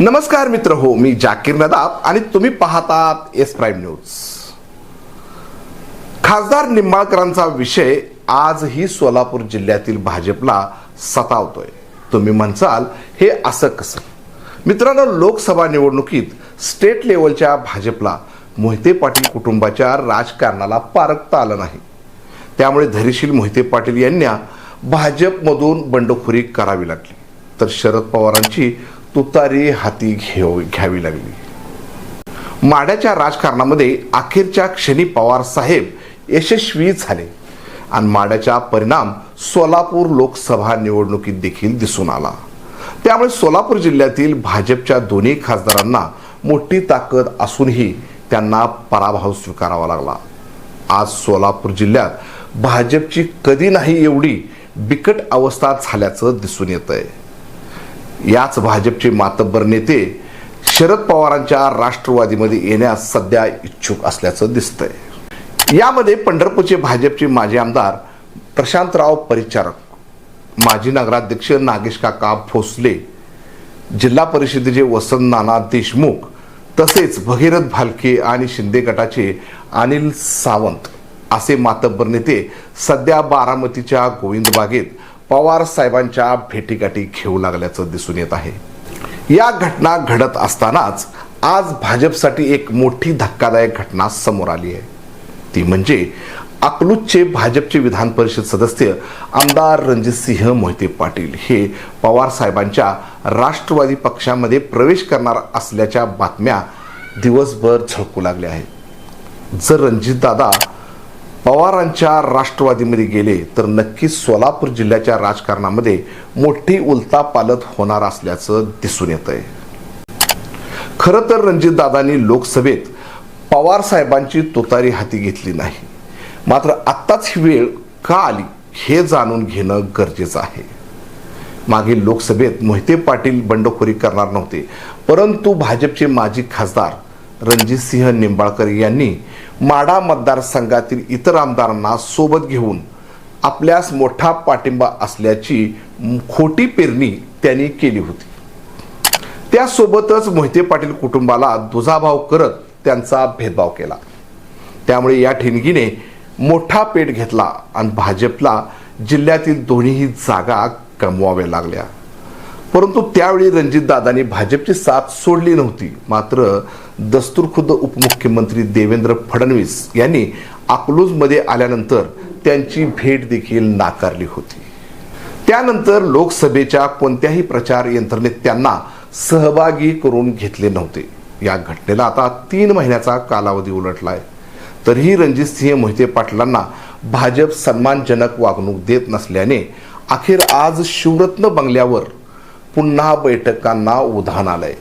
नमस्कार मित्र हो मी जाकीर नदाब आणि तुम्ही पाहतात एस प्राईम न्यूज. खासदार निंबाळकरांचा विषय आजही सोलापूर जिल्ह्यातील भाजपला सतावतोय. तुम्ही म्हणसाल हे असं कसं? मित्रांनो लोकसभा निवडणुकीत स्टेट लेवलच्या भाजपला मोहिते पाटील कुटुंबाच्या राजकारणाला पारखता आलं नाही. त्यामुळे धैर्यशील मोहिते पाटील यांना भाजपमधून बंडखोरी करावी लागली. तर शरद पवारांची तुतारी हाती घेऊ घ्यावी लागली. माड्याच्या राजकारणामध्ये अखेरच्या क्षणी पवार साहेब यशस्वी झाले. आणि माड्याचा परिणाम सोलापूर लोकसभा निवडणुकीत देखील दिसून आला. त्यामुळे सोलापूर जिल्ह्यातील भाजपच्या दोन्ही खासदारांना मोठी ताकद असूनही त्यांना पराभव स्वीकारावा लागला. आज सोलापूर जिल्ह्यात भाजपची कधी नाही एवढी बिकट अवस्था झाल्याचं दिसून येत आहे याच भाजपचे मातब्बर नेते शरद पवारांच्या राष्ट्रवादीमध्ये येण्यास सध्या इच्छुक असल्याचं दिसतंय. यामध्ये पंढरपूरचे भाजपचे माजी आमदार प्रशांतराव परिचारक माजी नगराध्यक्ष नागेश काका भोसले जिल्हा परिषदेचे वसंत नाना देशमुख तसेच भगीरथ भालके आणि शिंदे गटाचे अनिल सावंत असे मातब्बर नेते सध्या बारामतीच्या गोविंद बागेत पवार साहेबांच्या भेटीगाठी घेऊ लागल्याचं दिसून येत आहे. या घटना घडत असतानाच आज भाजपसाठी एक मोठी धक्कादायक घटना समोर आली आहे. ती म्हणजे अकलूजचे भाजपचे विधान परिषद सदस्य आमदार रणजितसिंह मोहिते पाटील हे पवार साहेबांच्या राष्ट्रवादी पक्षामध्ये प्रवेश करणार असल्याच्या बातम्या दिवसभर झळकू लागल्या आहेत. जर रणजितदादा पवारांच्या राष्ट्रवादीमध्ये गेले तर नक्कीच सोलापूर जिल्ह्याच्या राजकारणामध्ये मोठी उलतापालत होणार असल्याचं दिसून येत आहे खरं तर रणजितदादांनी लोकसभेत पवार साहेबांची तुतारी हाती घेतली नाही. मात्र आत्ताच ही वेळ का आली हे जाणून घेणं गरजेचं आहे. मागील लोकसभेत मोहिते पाटील बंडखोरी करणार नव्हते परंतु भाजपचे माजी खासदार रणजितसिंह निंबाळकर यांनी माडा मतदारसंघातील इतर आमदारांना सोबत घेऊन आपल्यास मोठा पाठिंबा असल्याची खोटी पेरणी त्यांनी केली होती. त्यासोबतच मोहिते पाटील कुटुंबाला दुजाभाव करत त्यांचा भेदभाव केला. त्यामुळे या ठिणगीने मोठा पेट घेतला आणि भाजपला जिल्ह्यातील दोन्हीही जागा गमवाव्या लागल्या. परंतु त्यावेळी रणजितदादांनी भाजपची साथ सोडली नव्हती. मात्र दस्तूरखुद्द उपमुख्यमंत्री देवेंद्र फडणवीस यांनी अकलूजमध्ये आल्यानंतर त्यांची भेट देखील नाकारली होती. त्यानंतर लोकसभेच्या कोणत्याही प्रचार यंत्रणेत त्यांना सहभागी करून घेतले नव्हते. या घटनेला आता तीन महिन्याचा कालावधी उलटलाय. तरीही रणजितसिंह मोहिते पाटलांना भाजप सन्मानजनक वागणूक देत नसल्याने अखेर आज शिवरत्न बंगल्यावर पुन्हा बैठकांना उधाण आलंय.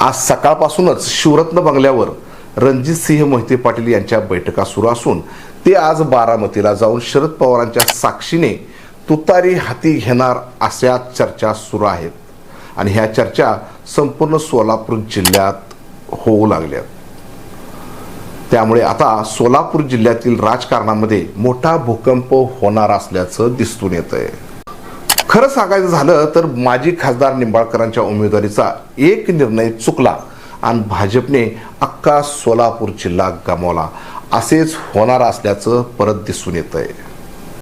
आज सकाळपासूनच शिवरत्न बंगल्यावर रणजित सिंह मोहिते पाटील यांच्या बैठका सुरू असून ते आज बारामतीला जाऊन शरद पवारांच्या साक्षीने तुतारी हाती घेणार अशा चर्चा सुरू आहेत. आणि ह्या चर्चा संपूर्ण सोलापूर जिल्ह्यात होऊ लागल्यात त्यामुळे आता सोलापूर जिल्ह्यातील राजकारणामध्ये मोठा भूकंप होणार असल्याचं दिसून येत आहे खरं सांगायचं झालं तर माजी खासदार निंबाळकरांच्या उमेदवारीचा एक निर्णय चुकला आणि भाजपने अख्खा सोलापूर जिल्हा गमावला. असेच होणार असल्याचं परत दिसून येत आहे